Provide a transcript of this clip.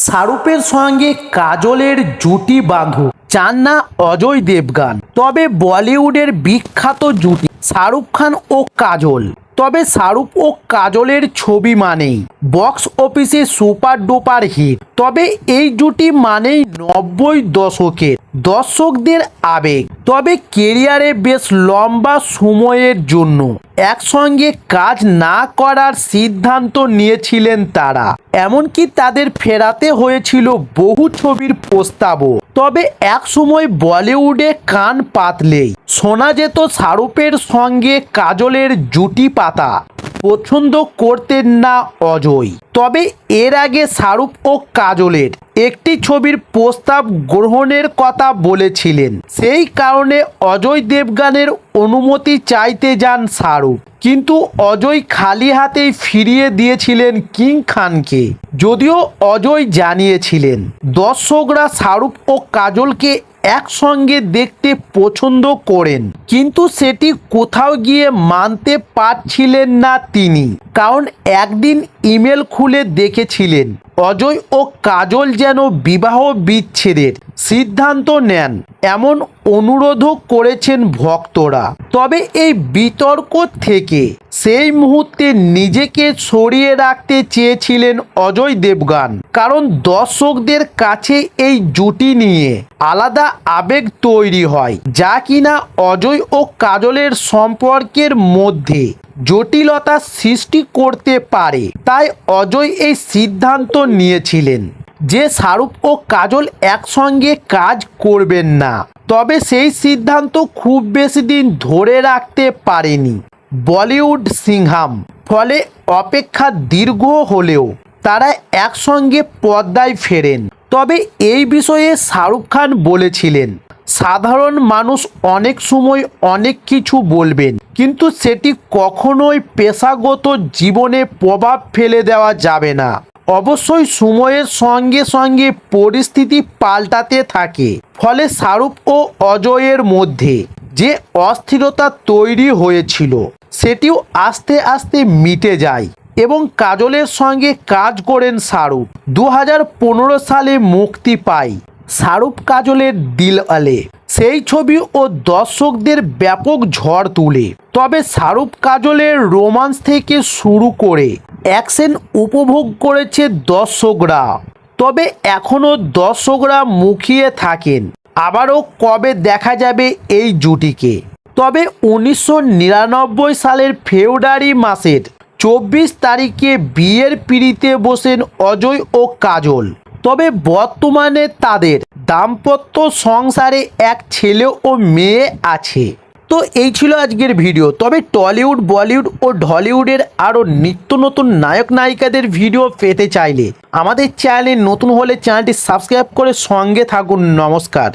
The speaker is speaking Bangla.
শাহরুখের সঙ্গে কাজলের জুটি বাঁধু। চান না অজয় দেবগান। তবে বলিউডের বিখ্যাত জুটি শাহরুখ খান ও কাজল। তবে শাহরুখ ও কাজলের ছবি মানেই। বক্স অফিসে সুপার ডুপার হিট। তবে এই জুটি মানেই নব্বই দশকের দর্শকদের আবেগ। তবে কেরিয়ারে বেশ লম্বা সময়ের জন্য একসঙ্গে কাজ না করার সিদ্ধান্ত নিয়েছিলেন তারা। এমনকি তাদের ফেরাতে হয়েছিল বহু ছবির প্রস্তাবও। তবে এক সময় বলিউডে কান পাতলেই। শোনা যেত শাহরুখের সঙ্গে কাজলের জুটি পাতা। পছন্দ করতেন না অজয়। তবে এর আগে শাহরুখ ও কাজলের একটি ছবির প্রস্তাব গ্রহণের কথা বলেছিলেন। সেই কারণে অজয় দেবগানের অনুমতি চাইতে যান শাহরুখ। কিন্তু অজয় খালি হাতেই ফিরিয়ে দিয়েছিলেন কিং খানকে। যদিও অজয় জানিয়েছিলেন, দর্শকরা শাহরুখ ও কাজলকে একসঙ্গে দেখতে পছন্দ করেন। কিন্তু সেটি কোথাও গিয়ে মানতে পারছিলেন না তিনি। কারণ একদিন ইমেল খুলে দেখেছিলেন অজয় ও কাজল যেন বিবাহ বিচ্ছেদের সিদ্ধান্ত নেন, এমন অনুরোধও করেছেন ভক্তরা। তবে এই বিতর্ক থেকে সেই মুহূর্তে নিজেকে সরিয়ে রাখতে চেয়েছিলেন অজয় দেবগান। কারণ দর্শকদের কাছে এই জুটি নিয়ে আলাদা আবেগ তৈরি হয়, যা কিনা অজয় ও কাজলের সম্পর্কের মধ্যে জটিলতা সৃষ্টি করতে পারে। তাই অজয় এই সিদ্ধান্ত নিয়েছিলেন যে শাহরুখ ও কাজল একসঙ্গে কাজ করবেন না। তবে সেই সিদ্ধান্ত খুব বেশি দিন ধরে রাখতে পারেনি। বলিউড সিংহাম। ফলে অপেক্ষা দীর্ঘ হলেও তারা একসঙ্গে পর্দায় ফেরেন। তবে এই বিষয়ে শাহরুখ খান বলেছিলেন, সাধারণ মানুষ অনেক সময় অনেক কিছু বলবেন, কিন্তু সেটি কখনোই পেশাগত জীবনে প্রভাব ফেলে দেওয়া যাবে না। অবশ্যই সময়ের সঙ্গে সঙ্গে পরিস্থিতি পাল্টাতে থাকে। ফলে শাহরুখ ও অজয়ের মধ্যে যে অস্থিরতা তৈরি হয়েছিল সেটিও আস্তে আস্তে মিটে যায় এবং কাজলের সঙ্গে কাজ করেন শাহরুখ। দু হাজার পনেরো সালে মুক্তি পায় শাহরুখ কাজলের দিলওয়ালে। সেই ছবি ও দর্শকদের ব্যাপক ঝড় তুলে। তবে শাহরুখ কাজলের রোমান্স থেকে শুরু করে অ্যাকশন উপভোগ করেছে দর্শকরা। তবে এখনও দর্শকরা মুখিয়ে থাকেন। আবারও কবে দেখা যাবে এই জুটিকে? তবে উনিশশো নিরানব্বই সালের ফেব্রুয়ারি মাসের চব্বিশ তারিখে বিয়ের পিড়িতে বসেন অজয় ও কাজল। তবে বর্তমানে তাদের দাম্পত্য সংসারে এক ছেলে ও মেয়ে আছে। তো এই ছিল আজকের ভিডিও। তবে টলিউড, বলিউড ও ঢলিউডের আরও নিত্য নতুন নায়ক নায়িকাদের ভিডিও পেতে চাইলে আমাদের চ্যানেলে নতুন হলে চ্যানেলটি সাবস্ক্রাইব করে সঙ্গে থাকুন। নমস্কার।